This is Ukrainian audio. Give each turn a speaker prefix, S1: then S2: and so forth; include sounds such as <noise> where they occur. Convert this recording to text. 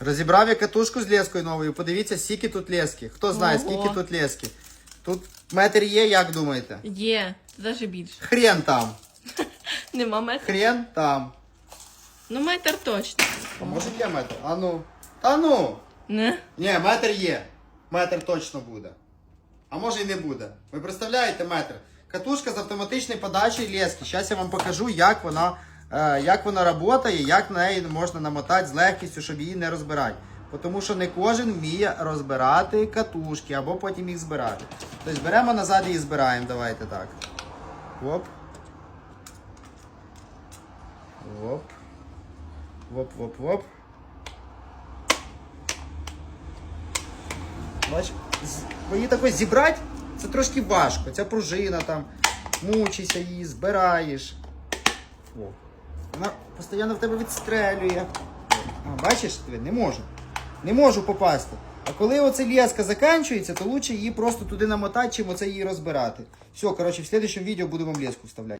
S1: Розібрав я катушку з лескою новою. Подивіться, скільки тут лески. Хто знає,
S2: Ого.
S1: скільки тут лески. Тут метр є, як думаєте?
S2: Є, навіть більше.
S1: Хрен там. <laughs>
S2: Нема метра.
S1: Хрен там.
S2: Ну, метр точно.
S1: А може є метр? А ну. Та ну.
S2: Не.
S1: Ні, метр є. Метр точно буде. А може і не буде. Ви представляєте метр? Катушка з автоматичною подачею лески. Зараз я вам покажу, як вона, як вона працює, як на неї можна намотати з легкістю, щоб її не розбирати. Тому що не кожен вміє розбирати катушки або потім їх збирати. Тобто беремо назад і збираємо. Давайте так. Оп. Оп. Оп, оп, оп. Бач, її такось зібрати, це трошки важко. Ця пружина там, мучишся її, збираєш. О. Вона постійно в тебе відстрелює. А, бачиш, не можу. Не можу попасти. А коли оця леска закінчується, то краще її просто туди намотати, чим оце її розбирати. Все, коротше, в слідчому відео буду вам леску вставляти.